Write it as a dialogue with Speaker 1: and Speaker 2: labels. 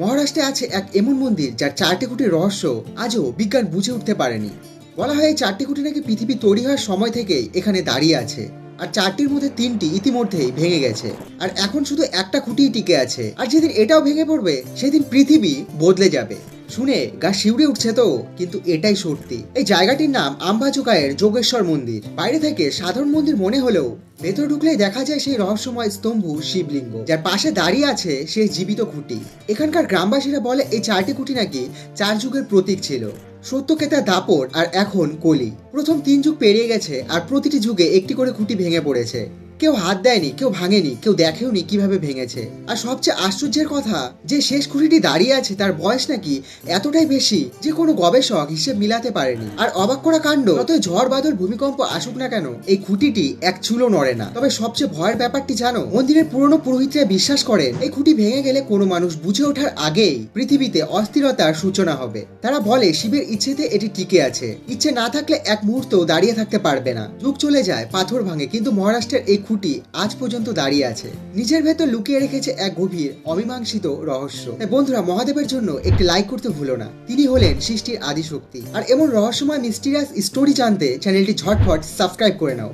Speaker 1: মহারাষ্ট্রে আছে এক এমন মন্দির যার চারটি কোটির রহস্য আজও বিজ্ঞান বুঝে উঠতে পারেনি। বলা হয় এই চারটি কোটি নাকি পৃথিবী তৈরি হওয়ার সময় থেকেই এখানে দাঁড়িয়ে আছে। আর চারটির মধ্যে তিনটি ইতিমধ্যেই ভেঙে গেছে। আর এখন শুধু একটা খুঁটিই টিকে আছে। আর যেদিন এটাও ভেঙে পড়বে, সেদিন পৃথিবী বদলে যাবে। শুনে গা শিউরে উঠছে তো, কিন্তু এটাই সত্যি। এই জায়গাটির নাম আম্বাজুকায়ের যোগেশ্বর মন্দির। বাইরে থেকে সাধারণ মন্দির মনে হলেও ভেতরে ঢুকলেই দেখা যায় সেই রহস্যময় স্তম্ভ শিবলিঙ্গ, যার পাশে দাঁড়িয়ে আছে সেই জীবিত খুঁটি। এখানকার গ্রামবাসীরা বলে এই চারটি খুঁটি নাকি চার যুগের প্রতীক ছিল। সত্যকেতা দাপট আর এখন কলি। প্রথম তিন যুগ পেরিয়ে গেছে আর প্রতিটি যুগে একটি করে খুঁটি ভেঙে পড়েছে। কেউ হাত দেয়নি, কেউ ভাঙেনি, কেউ দেখেওনি কীভাবে ভেঙেছে। আর সবচেয়ে আশ্চর্যের কথা, যে শেষ খুঁটিটি দাঁড়িয়ে আছে তার বয়স নাকি এতটাই বেশি যে কোনো গবেষক হিসেব মিলাতে পারেনি। আর অবাক করা কাণ্ড, যতই ঝড় বাদল, ভূমিকম্প আসুক না কেন, এই খুঁটিটি এক চুলো নড়ে না। তবে সবচেয়ে ভয়ের ব্যাপারটি জানো, মন্দিরের পুরনো পুরোহিতরা বিশ্বাস করেন, এই খুঁটি ভেঙে গেলে কোনো মানুষ বুঝে ওঠার আগেই পৃথিবীতে অস্থিরতার সূচনা হবে। তারা বলে, শিবের ইচ্ছেতে এটি টিকে আছে। ইচ্ছে না থাকলে এক মুহূর্ত দাঁড়িয়ে থাকতে পারবে না। যুগ চলে যায়, পাথর ভাঙে, কিন্তু মহারাষ্ট্রের এই খুঁটি আজ পর্যন্ত দাঁড়িয়ে আছে। নিজের ভেতর লুকিয়ে রেখেছে এক গভীর, অমীমাংসিত রহস্য। বন্ধুরা, মহাদেবের জন্য একটি লাইক করতে ভুলো না। তিনি হলেন সৃষ্টির আদি শক্তি আর এমন রহস্যময় মিস্টিরিয়াস স্টোরি জানতে চ্যানেলটি ঝটফট সাবস্ক্রাইব করে নাও।